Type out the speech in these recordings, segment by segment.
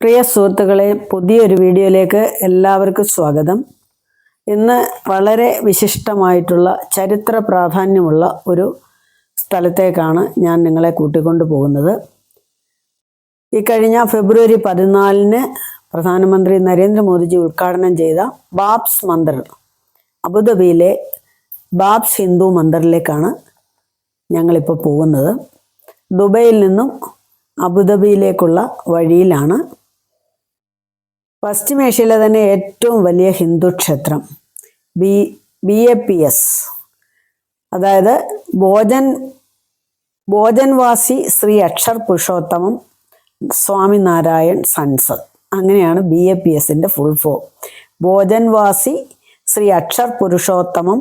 പ്രിയ സുഹൃത്തുക്കളെ പുതിയൊരു വീഡിയോയിലേക്ക് എല്ലാവർക്കും സ്വാഗതം. ഇന്ന് വളരെ വിശിഷ്ടമായിട്ടുള്ള ചരിത്ര പ്രാധാന്യമുള്ള ഒരു സ്ഥലത്തേക്കാണ് ഞാൻ നിങ്ങളെ കൂട്ടിക്കൊണ്ടു പോകുന്നത്. ഈ കഴിഞ്ഞ ഫെബ്രുവരി പതിനാലിന് പ്രധാനമന്ത്രി നരേന്ദ്രമോദിജി ഉദ്ഘാടനം ചെയ്ത ബാബ്സ് മന്ദിർ അബുദാബിയിലെ ബാബ്സ് ഹിന്ദു മന്ദിറിലേക്കാണ് ഞങ്ങളിപ്പോൾ പോകുന്നത്. ദുബൈയിൽ നിന്നും അബുദാബിയിലേക്കുള്ള വഴിയിലാണ് പശ്ചിമേഷ്യയിലെ തന്നെ ഏറ്റവും വലിയ ഹിന്ദു ക്ഷേത്രം. B B A P S അതായത് ഭോജൻ ഭോജൻവാസി ശ്രീ അക്ഷർ പുരുഷോത്തമം സ്വാമിനാരായൺ സൺസ് അങ്ങനെയാണ് ബി എ പി എസിന്റെ ഫുൾ ഫോം ഭോജൻവാസി ശ്രീ അക്ഷർ പുരുഷോത്തമം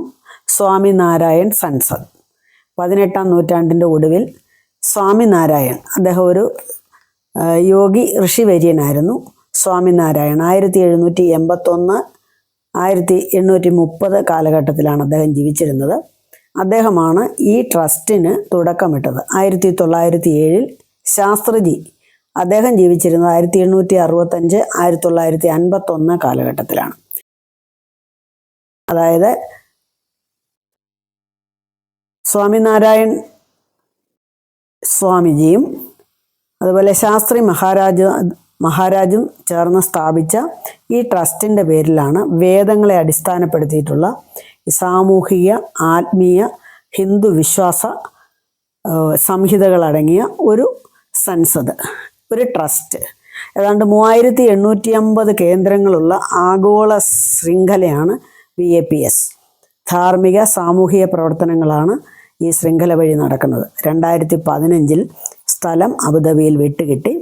സ്വാമിനാരായൺ സൺസദ് പതിനെട്ടാം നൂറ്റാണ്ടിന്റെ ഒടുവിൽ സ്വാമിനാരായൺ. അദ്ദേഹം ഒരു യോഗി ഋഷിവര്യനായിരുന്നു. സ്വാമിനാരായൺ ആയിരത്തി എഴുന്നൂറ്റി എൺപത്തൊന്ന് ആയിരത്തി എണ്ണൂറ്റി മുപ്പത് കാലഘട്ടത്തിലാണ് അദ്ദേഹം ജീവിച്ചിരുന്നത്. അദ്ദേഹമാണ് ഈ ട്രസ്റ്റിന് തുടക്കമിട്ടത്. ആയിരത്തി തൊള്ളായിരത്തി ഏഴിൽ ശാസ്ത്രജി അദ്ദേഹം ജീവിച്ചിരുന്നത് ആയിരത്തി എണ്ണൂറ്റി അറുപത്തഞ്ച് ആയിരത്തി തൊള്ളായിരത്തി അൻപത്തൊന്ന് കാലഘട്ടത്തിലാണ്. അതായത് സ്വാമിനാരായൺ സ്വാമിജിയും അതുപോലെ ശാസ്ത്രി മഹാരാജ മഹാരാജും ചേർന്ന് സ്ഥാപിച്ച ഈ ട്രസ്റ്റിന്റെ പേരിലാണ് വേദങ്ങളെ അടിസ്ഥാനപ്പെടുത്തിയിട്ടുള്ള സാമൂഹിക ആത്മീയ ഹിന്ദു വിശ്വാസ സംഹിതകളടങ്ങിയ ഒരു സൻസദ് ഒരു ട്രസ്റ്റ്. ഏതാണ്ട് മൂവായിരത്തി എണ്ണൂറ്റി അമ്പത് കേന്ദ്രങ്ങളുള്ള ആഗോള ശൃംഖലയാണ് വി എ പി എസ്. ധാർമ്മിക സാമൂഹിക പ്രവർത്തനങ്ങളാണ് ഈ ശൃംഖല വഴി നടക്കുന്നത്. രണ്ടായിരത്തി പതിനഞ്ചിൽ സ്ഥലം അബുദാബിയിൽ വിട്ടുകിട്ടി.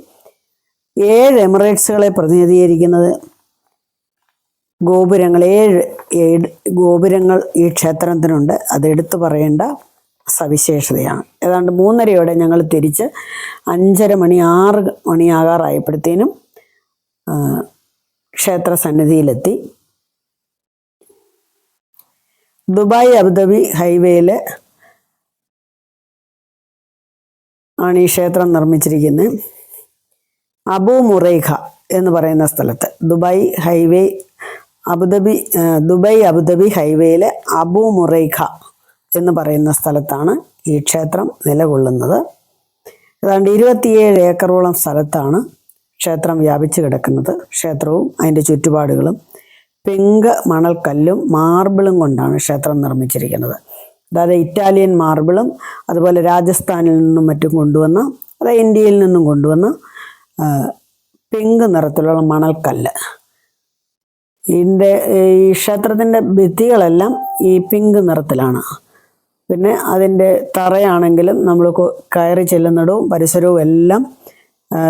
ഏഴ് എമിറേറ്റ്സുകളെ പ്രതിനിധീകരിക്കുന്നത്. ഗോപുരങ്ങൾ ഏഴ് ഗോപുരങ്ങൾ ഈ ക്ഷേത്രത്തിനുണ്ട്. അത് എടുത്തു പറയേണ്ട സവിശേഷതയാണ്. ഏതാണ്ട് മൂന്നരയോടെ ഞങ്ങൾ തിരിച്ച് അഞ്ചര മണി ആറ് മണിയാകാറായപ്പോഴത്തേനും ക്ഷേത്ര സന്നിധിയിലെത്തി. ദുബായ് അബുദാബി ഹൈവേയിൽ ആണ് ഈ ക്ഷേത്രം നിർമ്മിച്ചിരിക്കുന്നത്. അബു മുറൈഖ എന്ന് പറയുന്ന സ്ഥലത്ത്. Dubai highway Abu Dhabi Dhabi Dubai Abu Abu Muraikha എന്ന് പറയുന്ന സ്ഥലത്താണ് ഈ ക്ഷേത്രം നിലകൊള്ളുന്നത്. ഏതാണ്ട് ഇരുപത്തിയേഴ് ഏക്കറോളം സ്ഥലത്താണ് ക്ഷേത്രം വ്യാപിച്ചു കിടക്കുന്നത്. ക്ഷേത്രവും അതിന്റെ ചുറ്റുപാടുകളും പിങ്ക് മണൽക്കല്ലും മാർബിളും കൊണ്ടാണ് ക്ഷേത്രം നിർമ്മിച്ചിരിക്കുന്നത്. അതായത് ഇറ്റാലിയൻ മാർബിളും അതുപോലെ രാജസ്ഥാനിൽ നിന്നും മറ്റും കൊണ്ടുവന്ന അതായത് ഇന്ത്യയിൽ നിന്നും കൊണ്ടുവന്ന പിങ്ക് നിറത്തിലുള്ള മണൽക്കല്ല്. ഇതിന്റെ ഈ ക്ഷേത്രത്തിന്റെ ഭിത്തികളെല്ലാം ഈ പിങ്ക് നിറത്തിലാണ്. പിന്നെ അതിന്റെ തറയാണെങ്കിലും നമ്മൾ കയറി ചെല്ലുന്നിടവും പരിസരവും എല്ലാം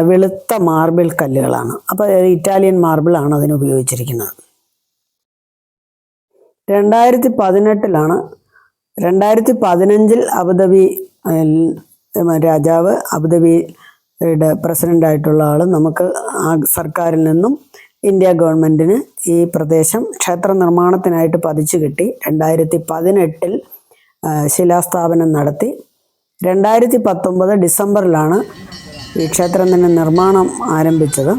വെളുത്ത മാർബിൾ കല്ലുകളാണ്. അപ്പോൾ ഇറ്റാലിയൻ മാർബിളാണ് അതിന് ഉപയോഗിച്ചിരിക്കുന്നത്. രണ്ടായിരത്തി പതിനെട്ടിലാണ് രണ്ടായിരത്തി പതിനഞ്ചിൽ അബുദാബി രാജാവ് അബുദാബിയുടെ പ്രസിഡന്റായിട്ടുള്ള ആൾ നമുക്ക് ആ സർക്കാരിൽ നിന്നും ഇന്ത്യ ഗവൺമെന്റിന് ഈ പ്രദേശം ക്ഷേത്ര നിർമ്മാണത്തിനായിട്ട് പതിച്ചു കിട്ടി. രണ്ടായിരത്തി പതിനെട്ടിൽ ശിലാസ്ഥാപനം നടത്തി. രണ്ടായിരത്തി പത്തൊമ്പത് ഡിസംബറിലാണ് ഈ ക്ഷേത്രത്തിന്റെ നിർമ്മാണം ആരംഭിച്ചത്.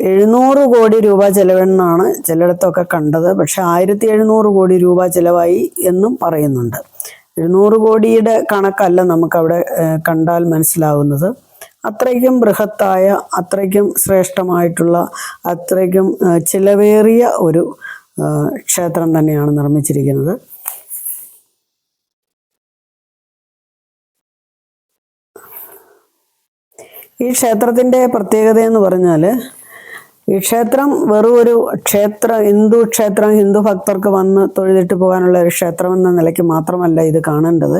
എഴുന്നൂറ് കോടി രൂപ ചിലവെന്നാണ് ചിലയിടത്തൊക്കെ കണ്ടത്. പക്ഷെ ആയിരത്തി എഴുന്നൂറ് കോടി രൂപ ചിലവായി എന്നും പറയുന്നുണ്ട്. എഴുന്നൂറ് കോടിയുടെ കണക്കല്ല നമുക്കവിടെ കണ്ടാൽ മനസ്സിലാവുന്നത്. അത്രയ്ക്കും ബൃഹത്തായ അത്രയ്ക്കും ശ്രേഷ്ഠമായിട്ടുള്ള അത്രയ്ക്കും ചിലവേറിയ ഒരു ക്ഷേത്രം തന്നെയാണ് നിർമ്മിച്ചിരിക്കുന്നത്. ഈ ക്ഷേത്രത്തിന്റെ പ്രത്യേകത എന്ന് പറഞ്ഞാൽ ഈ ക്ഷേത്രം വെറും ഒരു ക്ഷേത്ര ഹിന്ദു ക്ഷേത്രം ഹിന്ദു ഭക്തർക്ക് വന്ന് തൊഴുതിട്ട് പോകാനുള്ള ഒരു ക്ഷേത്രം എന്ന നിലയ്ക്ക് മാത്രമല്ല ഇത് കാണേണ്ടത്.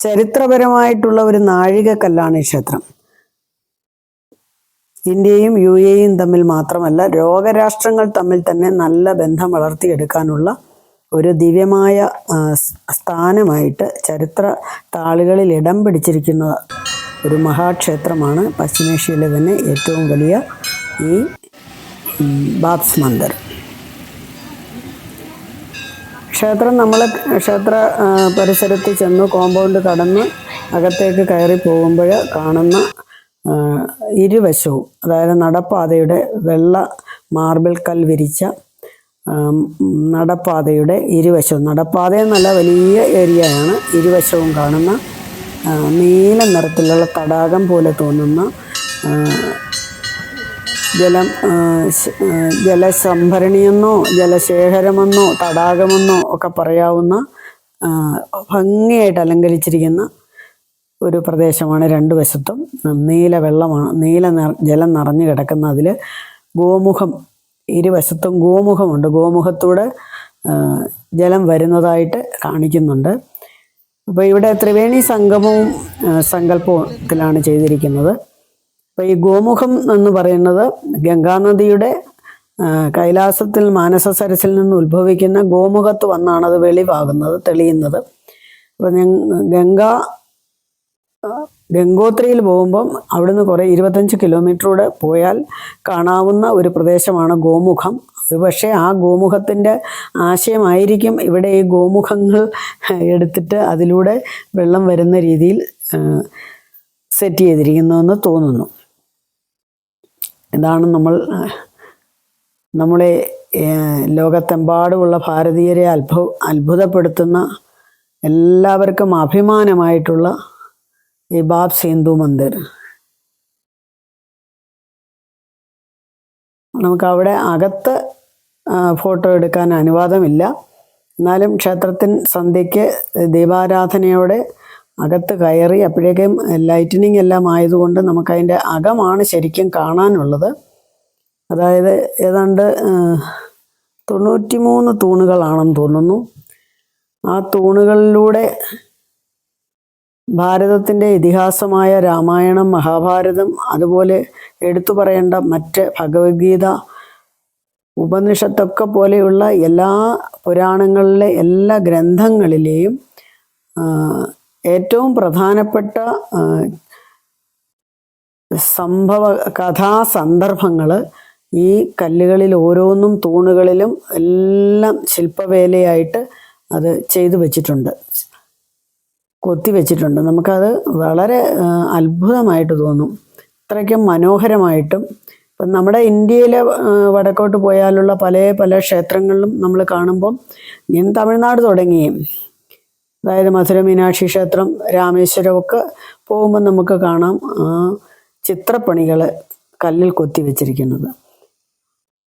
ചരിത്രപരമായിട്ടുള്ള ഒരു നാഴികക്കല്ലാണ് ഈ ക്ഷേത്രം. ഇന്ത്യയും യു എയും തമ്മിൽ മാത്രമല്ല രോഗരാഷ്ട്രങ്ങൾ തമ്മിൽ തന്നെ നല്ല ബന്ധം വളർത്തിയെടുക്കാനുള്ള ഒരു ദിവ്യമായ സ്ഥാനമായിട്ട് ചരിത്ര താളുകളിൽ ഇടം പിടിച്ചിരിക്കുന്ന ഒരു മഹാക്ഷേത്രമാണ് പശ്ചിമേഷ്യയിലെ തന്നെ ഏറ്റവും വലിയ ഈ ബാബ്സ് മന്ദിർ. ക്ഷേത്രം നമ്മൾ ക്ഷേത്ര പരിസരത്ത് ചെന്ന് കോമ്പൗണ്ട് കടന്ന് അകത്തേക്ക് കയറി പോകുമ്പോൾ കാണുന്ന ഇരുവശവും അതായത് നടപ്പാതയുടെ വെള്ള മാർബിൾ കൽ വിരിച്ച നടപ്പാതയുടെ ഇരുവശവും. നടപ്പാതയെന്നല്ല വലിയ ഏരിയയാണ്. ഇരുവശവും കാണുന്ന നീല നിറത്തിലുള്ള തടാകം പോലെ തോന്നുന്ന ജലം ജലസംഭരണിയെന്നോ ജലശേഖരമെന്നോ തടാകമെന്നോ ഒക്കെ പറയാവുന്ന ഭംഗിയായിട്ട് അലങ്കരിച്ചിരിക്കുന്ന ഒരു പ്രദേശമാണ് രണ്ട് വശത്തും. നീല വെള്ളമാണ് നീല ജലം നിറഞ്ഞു കിടക്കുന്ന അതിൽ ഗോമുഖം ഇരുവശത്തും ഗോമുഖമുണ്ട്. ഗോമുഖത്തൂടെ ജലം വരുന്നതായിട്ട് കാണിക്കുന്നുണ്ട്. അപ്പോൾ ഇവിടെ ത്രിവേണി സംഗമവും സങ്കല്പത്തിലാണ് ചെയ്തിരിക്കുന്നത്. അപ്പോൾ ഈ ഗോമുഖം എന്ന് പറയുന്നത് ഗംഗാനദിയുടെ കൈലാസത്തിൽ മാനസ സരസിൽ നിന്ന് ഉത്ഭവിക്കുന്ന ഗോമുഖത്ത് വന്നാണ് അത് വെളിവാകുന്നത് തെളിയുന്നത്. അപ്പോൾ ഗംഗാ ഗംഗോത്രിയിൽ പോകുമ്പം അവിടുന്ന് കുറേ ഇരുപത്തഞ്ച് കിലോമീറ്ററൂടെ പോയാൽ കാണാവുന്ന ഒരു പ്രദേശമാണ് ഗോമുഖം. ഒരുപക്ഷെ ആ ഗോമുഖത്തിന്റെ ആശയമായിരിക്കും ഇവിടെ ഈ ഗോമുഖങ്ങൾ എടുത്തിട്ട് അതിലൂടെ വെള്ളം വരുന്ന രീതിയിൽ സെറ്റ് ചെയ്തിരിക്കുന്നതെന്ന് തോന്നുന്നു. ഇതാണ് നമ്മൾ നമ്മളെ ലോകത്തെമ്പാടുമുള്ള ഭാരതീയരെ അത്ഭു അത്ഭുതപ്പെടുത്തുന്ന എല്ലാവർക്കും അഭിമാനമായിട്ടുള്ള ഈ ബാബ് സിന്ധു മന്ദിർ. നമുക്ക് അവിടെ അകത്ത് ഫോട്ടോ എടുക്കാൻ അനുവാദമില്ല. എന്നാലും ക്ഷേത്രത്തിൻ സന്ധ്യയ്ക്ക് ദീപാരാധനയോടെ അകത്ത് കയറി അപ്പോഴേക്കും ലൈറ്റനിങ് എല്ലാം ആയതുകൊണ്ട് നമുക്കതിന്റെ അകമാണ് ശരിക്കും കാണാനുള്ളത്. അതായത് ഏതാണ്ട് തൊണ്ണൂറ്റി മൂന്ന് തൂണുകളാണെന്ന് തോന്നുന്നു. ആ തൂണുകളിലൂടെ ഭാരതത്തിന്റെ ഇതിഹാസമായ രാമായണം മഹാഭാരതം അതുപോലെ എടുത്തു പറയേണ്ട മറ്റ് ഭഗവത്ഗീത ഉപനിഷത്തൊക്കെ പോലെയുള്ള എല്ലാ പുരാണങ്ങളിലെ എല്ലാ ഗ്രന്ഥങ്ങളിലെയും ഏറ്റവും പ്രധാനപ്പെട്ട സംഭവ കഥാസന്ദർഭങ്ങൾ ഈ കല്ലുകളിൽ ഓരോന്നും തൂണുകളിലും എല്ലാം ശില്പവേലയായിട്ട് അത് ചെയ്തു വെച്ചിട്ടുണ്ട്. കൊത്തി വെച്ചിട്ടുണ്ട് നമുക്കത് വളരെ അത്ഭുതമായിട്ട് തോന്നും. അത്രയ്ക്കും മനോഹരമായിട്ടും. ഇപ്പം നമ്മുടെ ഇന്ത്യയിലെ വടക്കോട്ട് പോയാലുള്ള പല പല ക്ഷേത്രങ്ങളിലും നമ്മൾ കാണുമ്പോൾ ഞാൻ തമിഴ്നാട് തുടങ്ങി. അതായത് മധുര മീനാക്ഷി ക്ഷേത്രം രാമേശ്വരമൊക്കെ പോകുമ്പോൾ നമുക്ക് കാണാം ചിത്രപ്പണികൾ കല്ലിൽ കൊത്തി വെച്ചിരിക്കുന്നത്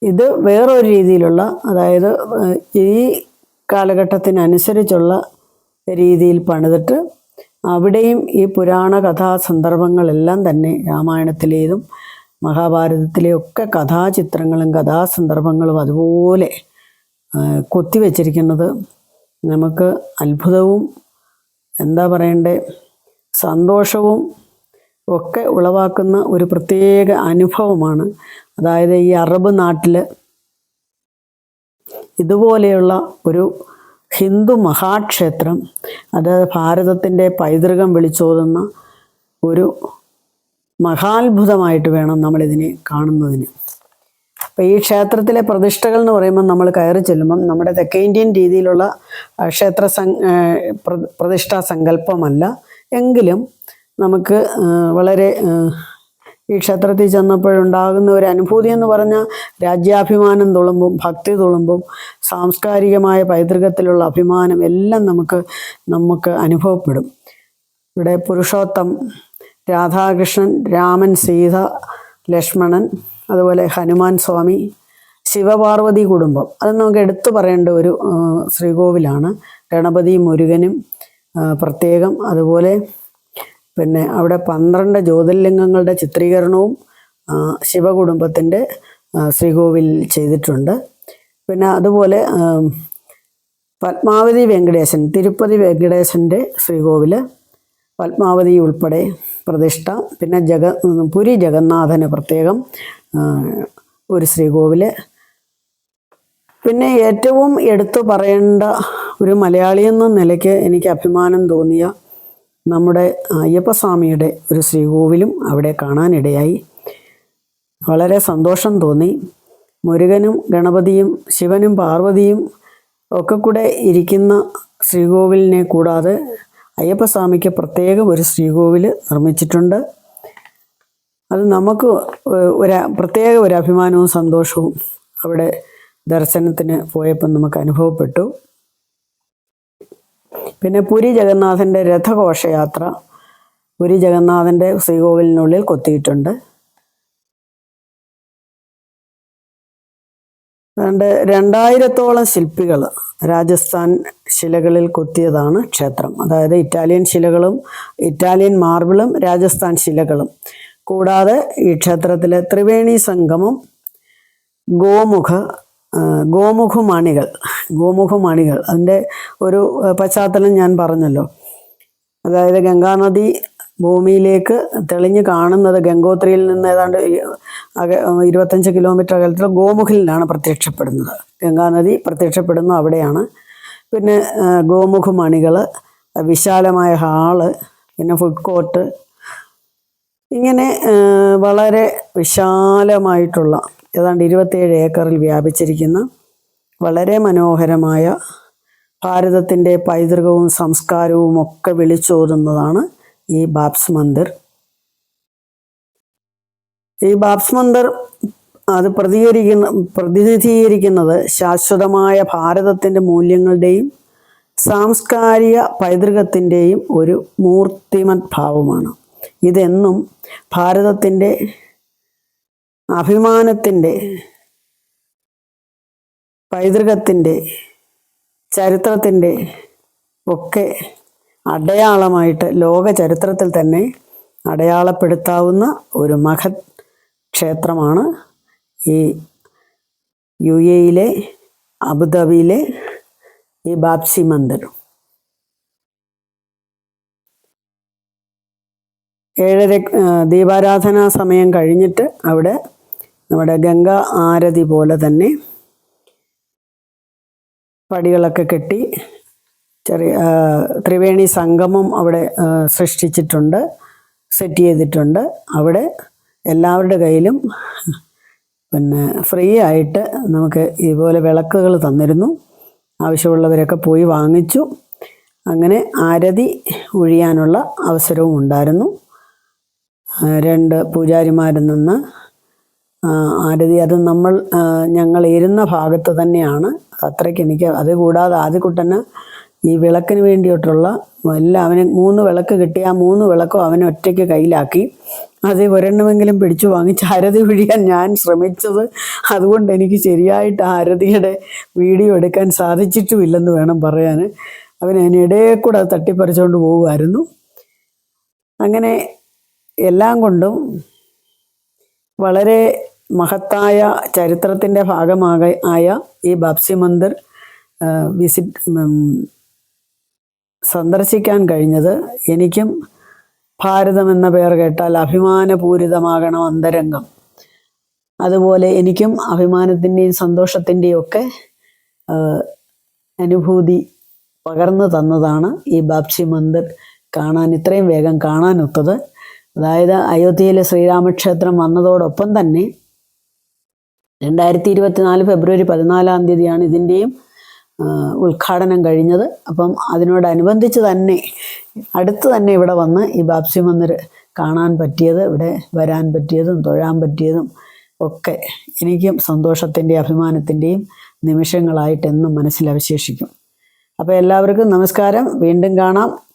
ഇത് വേറൊരു രീതിയിലുള്ള അതായത് ഈ കാലഘട്ടത്തിനനുസരിച്ചുള്ള രീതിയിൽ പണിതിട്ട് അവിടെയും ഈ പുരാണ കഥാ സന്ദർഭങ്ങളെല്ലാം തന്നെ രാമായണത്തിലേതും മഹാഭാരതത്തിലെ ഒക്കെ കഥാചിത്രങ്ങളും കഥാസന്ദർഭങ്ങളും അതുപോലെ കൊത്തിവെച്ചിരിക്കുന്നത് നമുക്ക് അത്ഭുതവും എന്താ പറയണ്ടേ സന്തോഷവും ഒക്കെ ഉളവാക്കുന്ന ഒരു പ്രത്യേക അനുഭവമാണ്. അതായത് ഈ അറബ് നാട്ടിൽ ഇതുപോലെയുള്ള ഒരു ഹിന്ദു മഹാക്ഷേത്രം അതായത് ഭാരതത്തിന്റെ പൈതൃകം വിളിച്ചോതുന്ന ഒരു മഹാത്ഭുതമായിട്ട് വേണം നമ്മളിതിനെ കാണുന്നതിന്. അപ്പോൾ ഈ ക്ഷേത്രത്തിലെ പ്രതിഷ്ഠകൾ എന്ന് പറയുമ്പോൾ നമ്മൾ കയറി ചെല്ലുമ്പം നമ്മുടെ തെക്കേ ഇന്ത്യൻ രീതിയിലുള്ള ക്ഷേത്ര പ്രതിഷ്ഠാ സങ്കല്പമല്ല. എങ്കിലും നമുക്ക് വളരെ ഈ ക്ഷേത്രത്തിൽ ചെന്നപ്പോഴുണ്ടാകുന്ന ഒരു അനുഭൂതി എന്ന് പറഞ്ഞാൽ രാജ്യാഭിമാനം തുളുമ്പും ഭക്തി തുളുമ്പും സാംസ്കാരികമായ പൈതൃകത്തിലുള്ള അഭിമാനം എല്ലാം നമുക്ക് നമുക്ക് അനുഭവപ്പെടും. ഇവിടെ പുരുഷോത്തം രാധാകൃഷ്ണൻ രാമൻ സീത ലക്ഷ്മണൻ അതുപോലെ ഹനുമാൻ സ്വാമി ശിവപാർവതി കുടുംബം. അത് നമുക്ക് എടുത്തു പറയേണ്ട ഒരു ശ്രീകോവിലാണ്. ഗണപതി മുരുകനും പ്രത്യേകം. അതുപോലെ പിന്നെ അവിടെ പന്ത്രണ്ട് ജ്യോതിർലിംഗങ്ങളുടെ ചിത്രീകരണവും ശിവകുടുംബത്തിന്റെ ശ്രീകോവിൽ ചെയ്തിട്ടുണ്ട്. പിന്നെ അതുപോലെ പത്മാവതി വെങ്കടേശൻ തിരുപ്പതി വെങ്കടേശന്റെ ശ്രീകോവിൽ പത്മാവതി ഉൾപ്പെടെ പ്രതിഷ്ഠ. പിന്നെ ജഗ പുരി ജഗന്നാഥന് പ്രത്യേകം ഒരു ശ്രീകോവിൽ പിന്നെ ഏറ്റവും എടുത്തു പറയേണ്ട ഒരു മലയാളി എന്ന നിലയ്ക്ക് എനിക്ക് അഭിമാനം തോന്നിയ നമ്മുടെ അയ്യപ്പസ്വാമിയുടെ ഒരു ശ്രീകോവിലും അവിടെ കാണാനിടയായി. വളരെ സന്തോഷം തോന്നി. മുരുകനും ഗണപതിയും ശിവനും പാർവതിയും ഒക്കെ കൂടെ ഇരിക്കുന്ന ശ്രീകോവിലിനെ കൂടാതെ അയ്യപ്പസ്വാമിക്ക് പ്രത്യേകം ഒരു ശ്രീകോവിൽ നിർമ്മിച്ചിട്ടുണ്ട്. അത് നമുക്ക് ഒരു പ്രത്യേക ഒരു അഭിമാനവും സന്തോഷവും അവിടെ ദർശനത്തിന് പോയപ്പോൾ നമുക്ക് അനുഭവപ്പെട്ടു. പിന്നെ പുരി ജഗന്നാഥന്റെ രഥഘോഷയാത്ര പുരി ജഗന്നാഥന്റെ ശ്രീകോവിലിനുള്ളിൽ കൊത്തിയിട്ടുണ്ട്. രണ്ട് രണ്ടായിരത്തോളം ശില്പികൾ രാജസ്ഥാൻ ശിലകളിൽ കൊത്തിയതാണ് ക്ഷേത്രം. അതായത് ഇറ്റാലിയൻ ശിലകളും ഇറ്റാലിയൻ മാർബിളും രാജസ്ഥാൻ ശിലകളും. കൂടാതെ ഈ ക്ഷേത്രത്തിലെ ത്രിവേണി സംഗമം ഗോമുഖ ഗോമുഖമാണികൾ. ഗോമുഖമണികൾ. അതിന്റെ ഒരു പശ്ചാത്തലം ഞാൻ പറഞ്ഞല്ലോ. അതായത് ഗംഗാനദി ഭൂമിയിലേക്ക് തെളിഞ്ഞു കാണുന്നത് ഗംഗോത്രിയിൽ നിന്ന് ഏതാണ്ട് ഇരുപത്തഞ്ച് കിലോമീറ്റർ അകലത്തിൽ ഗോമുഖിലാണ് പ്രത്യക്ഷപ്പെടുന്നത്. ഗംഗാനദി പ്രത്യക്ഷപ്പെടുന്നു അവിടെയാണ്. പിന്നെ ഗോമുഖമണികൾ വിശാലമായ ഹാൾ പിന്നെ ഫുഡ് കോർട്ട്. ഇങ്ങനെ വളരെ വിശാലമായിട്ടുള്ള ഏതാണ്ട് ഇരുപത്തേഴ് ഏക്കറിൽ വ്യാപിച്ചിരിക്കുന്ന വളരെ മനോഹരമായ ഭാരതത്തിന്റെ പൈതൃകവും സംസ്കാരവും ഒക്കെ വിളിച്ചോതുന്നതാണ് ഈ ബാബ്സ് മന്ദിർ. ഈ ബാബ്സ് മന്ദിർ അത് പ്രതികരിക്കുന്ന പ്രതിനിധീകരിക്കുന്നത് ശാശ്വതമായ ഭാരതത്തിന്റെ മൂല്യങ്ങളുടെയും സാംസ്കാരിക പൈതൃകത്തിന്റെയും ഒരു മൂർത്തിമത് ഭാവമാണ്. ഇതെന്നും ഭാരതത്തിന്റെ അഭിമാനത്തിന്റെ പൈതൃകത്തിന്റെ ചരിത്രത്തിന്റെ ഒക്കെ അടയാളമായിട്ട് ലോക ചരിത്രത്തിൽ തന്നെ അടയാളപ്പെടുത്താവുന്ന ഒരു മഹത് ക്ഷേത്രമാണ് ഈ യു എയിലെ അബുദാബിയിലെ ഈ ബാപ്സി മന്ദിർ ഏഴര ദീപാരാധനാ സമയം കഴിഞ്ഞിട്ട് അവിടെ നമ്മുടെ ഗംഗാ ആരതി പോലെ തന്നെ പടികളൊക്കെ കെട്ടി ചെറിയ ത്രിവേണി സംഗമം അവിടെ സൃഷ്ടിച്ചിട്ടുണ്ട് സെറ്റ് ചെയ്തിട്ടുണ്ട്. അവിടെ എല്ലാവരുടെ കയ്യിലും പിന്നെ ഫ്രീ ആയിട്ട് നമുക്ക് ഇതുപോലെ വിളക്കുകൾ തന്നിരുന്നു. ആവശ്യമുള്ളവരൊക്കെ പോയി വാങ്ങിച്ചു. അങ്ങനെ ആരതി ഒഴിയാനുള്ള അവസരവും ഉണ്ടായിരുന്നു. രണ്ട് പൂജാരിമാരിൽ നിന്ന് ആരതി അത് നമ്മൾ ഞങ്ങൾ ഇരുന്ന ഭാഗത്ത് തന്നെയാണ്. അത്രയ്ക്ക് എനിക്ക് അത് കൂടാതെ ആദ്യക്കുട്ടന് ഈ വിളക്കിന് വേണ്ടിയിട്ടുള്ള എല്ലാം അവന് മൂന്ന് വിളക്ക് കിട്ടി. ആ മൂന്ന് വിളക്കും അവനെ ഒറ്റയ്ക്ക് കയ്യിലാക്കി. അത് ഒരെണ്ണമെങ്കിലും പിടിച്ചു വാങ്ങിച്ച് ആരതി പിഴിയാൻ ഞാൻ ശ്രമിച്ചത്. അതുകൊണ്ട് എനിക്ക് ശരിയായിട്ട് ആരതിയുടെ വീഡിയോ എടുക്കാൻ സാധിച്ചിട്ടുമില്ലെന്ന് വേണം പറയാൻ. അവൻ അതിനിടയിൽ കൂടെ അത് തട്ടിപ്പറിച്ചുകൊണ്ട് പോകുമായിരുന്നു. അങ്ങനെ എല്ലാം കൊണ്ടും വളരെ മഹത്തായ ചരിത്രത്തിന്റെ ഭാഗമാക ആയ ഈ ബാപ്സി മന്ദിർ വിസിറ്റ് സന്ദർശിക്കാൻ കഴിഞ്ഞത് എനിക്കും ഭാരതം എന്ന പേർ കേട്ടാൽ അഭിമാനപൂരിതമാകണം അന്തരംഗം. അതുപോലെ എനിക്കും അഭിമാനത്തിന്റെയും സന്തോഷത്തിന്റെയും ഒക്കെ അനുഭൂതി പകർന്നു തന്നതാണ് ഈ ബാപ്സി മന്ദിർ കാണാൻ ഇത്രയും വേഗം കാണാനൊത്തത്. അതായത് അയോധ്യയിലെ ശ്രീരാമക്ഷേത്രം വന്നതോടൊപ്പം തന്നെ രണ്ടായിരത്തി ഇരുപത്തിനാല് ഫെബ്രുവരി പതിനാലാം തീയതിയാണ് ഇതിന്റെയും ഉദ്ഘാടനം കഴിഞ്ഞത്. അപ്പം അതിനോടനുബന്ധിച്ച് തന്നെ അടുത്ത് തന്നെ ഇവിടെ വന്ന് ഈ ബാപ്സി മന്ദിർ കാണാൻ പറ്റിയത് ഇവിടെ വരാൻ പറ്റിയതും തൊഴാൻ പറ്റിയതും ഒക്കെ എനിക്കും സന്തോഷത്തിന്റെയും അഭിമാനത്തിന്റെയും നിമിഷങ്ങളായിട്ടെന്നും മനസ്സിൽ അവശേഷിക്കും. അപ്പോൾ എല്ലാവർക്കും നമസ്കാരം. വീണ്ടും കാണാം.